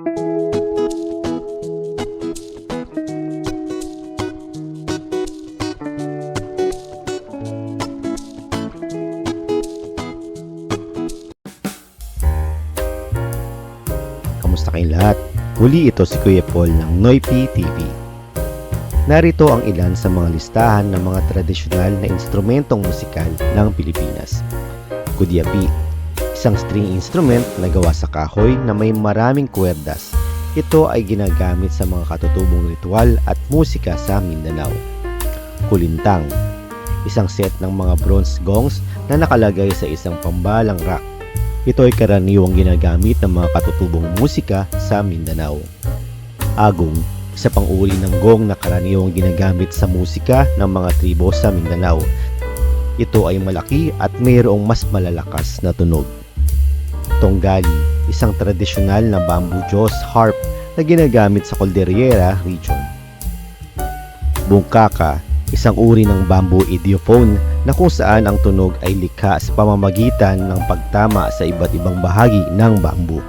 Kamusta kayong lahat? Huli ito si Kuya Paul ng Noipi TV. Narito ang ilan sa mga listahan ng mga tradisyonal na instrumentong musikal ng Pilipinas. Kudyapi, isang string instrument na gawa sa kahoy na may maraming kwerdas. Ito ay ginagamit sa mga katutubong ritual at musika sa Mindanao. Kulintang, isang set ng mga bronze gongs na nakalagay sa isang pambalang rack ito ay karaniwang ginagamit ng mga katutubong musika sa Mindanao. Agong, isa pang uri ng gong na karaniwang ginagamit sa musika ng mga tribo sa Mindanao. Ito ay malaki at mayroong mas malalakas na tunog. Tonggali, isang tradisyonal na bamboo jaws harp na ginagamit sa Cordillera region. Bungkaka, isang uri ng bamboo idiophone na kung saan ang tunog ay likha sa pamamagitan ng pagtama sa iba't ibang bahagi ng bamboo.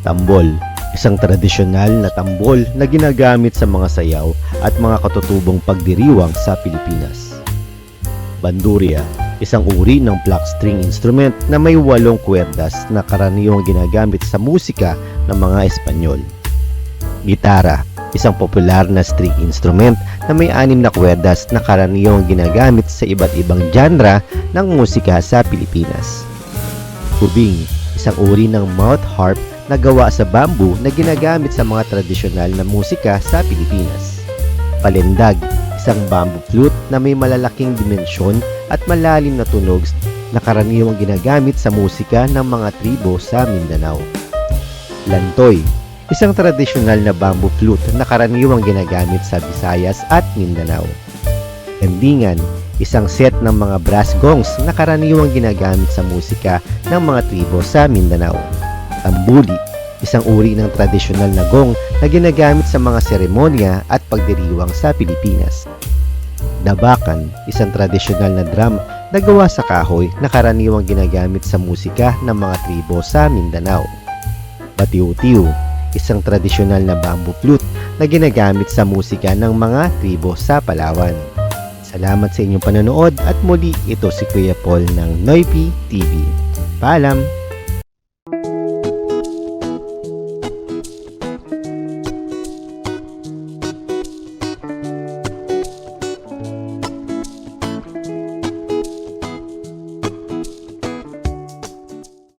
Tambol, isang tradisyonal na tambol na ginagamit sa mga sayaw at mga katutubong pagdiriwang sa Pilipinas. Bandurria, isang uri ng pluck string instrument na may walong kwerdas na karaniwang ginagamit sa musika ng mga Espanyol. Gitara, isang popular na string instrument na may anim na kwerdas na karaniwang ginagamit sa iba't ibang genre ng musika sa Pilipinas. Kubing, isang uri ng mouth harp na gawa sa bamboo na ginagamit sa mga tradisyonal na musika sa Pilipinas. Palendag, isang bamboo flute na may malalaking dimensyon at malalim na tunog na karaniwang ginagamit sa musika ng mga tribo sa Mindanao. Lantoy, isang tradisyonal na bamboo flute na karaniwang ginagamit sa Visayas at Mindanao. Endingan, isang set ng mga brass gongs na karaniwang ginagamit sa musika ng mga tribo sa Mindanao. Tambuli, isang uri ng tradisyonal na gong na ginagamit sa mga seremonya at pagdiriwang sa Pilipinas. Dabakan, isang tradisyonal na drum na gawa sa kahoy na karaniwang ginagamit sa musika ng mga tribo sa Mindanao. Batiw-tiw, isang tradisyonal na bamboo flute na ginagamit sa musika ng mga tribo sa Palawan. Salamat sa inyong panonood at muli ito si Kuya Paul ng Noipi TV. Paalam!